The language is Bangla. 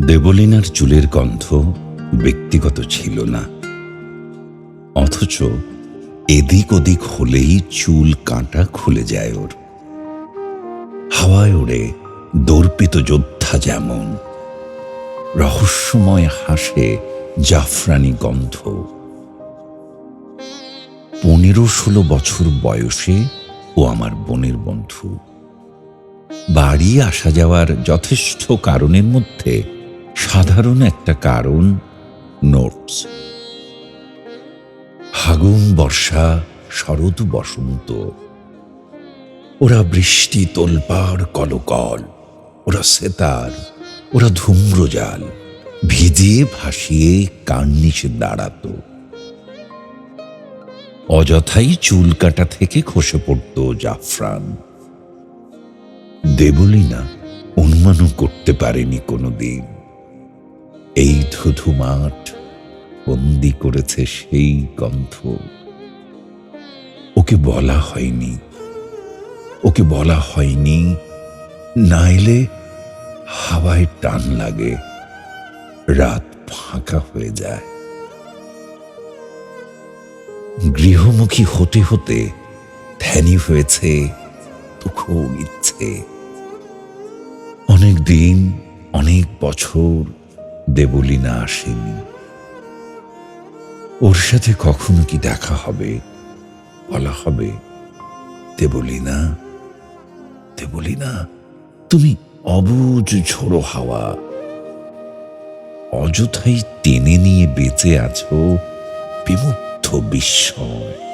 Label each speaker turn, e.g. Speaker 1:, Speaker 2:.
Speaker 1: দেবলিনার চুলের গন্ধ ব্যক্তিগত ছিল না। অথচ এদিক ওদিক হলেই চুল কাঁটা খুলে যায় ওর। হাওয়ায় ওড়ে দর্পিত যোদ্ধা যেমন, রহস্যময় হাসে জাফরানি গন্ধ। পনেরো ষোলো বছর বয়সে ও আমার বোনের বন্ধু। বাড়ি আসা যাওয়ার যথেষ্ট কারণের মধ্যে সাধারণ একটা কারণ নোটস ফাগুন, বর্ষা, শরৎ, বসন্ত। ওরা বৃষ্টি, তোলপাড়, কলকল। ওরা সেতার, ওরা ধূম্রজাল। ভিজিয়ে, ভাসিয়ে, কার্নিশে দাঁড়াতো। অযথাই চুল কাটা থেকে খসে পড়ত জাফরান। দেবলীনা অনুমানও করতে পারেনি কোনোদিন। এই ধুধু মাঠ বন্দি করেছে সেই গন্ধ। ওকে বলা হয়নি, ওকে বলা হয়নি, না এলে হাওয়ায় টান লাগে, রাত ফাঁকা হয়ে যায়। গৃহমুখী হতে হতে ধ্যানী হয়েছে তুখোর ইচ্ছে অনেক দিন, অনেক বছর দেবলীনা আসেনি। ওর সাথে কখনো কি দেখা হবে? বলা হবে দেবলীনা দেবলীনা তুমি অবুজ ঝোড়ো হাওয়া। অযথাই টেনে নিয়ে বেঁচে আছো বিমুগ্ধ বিস্ময়।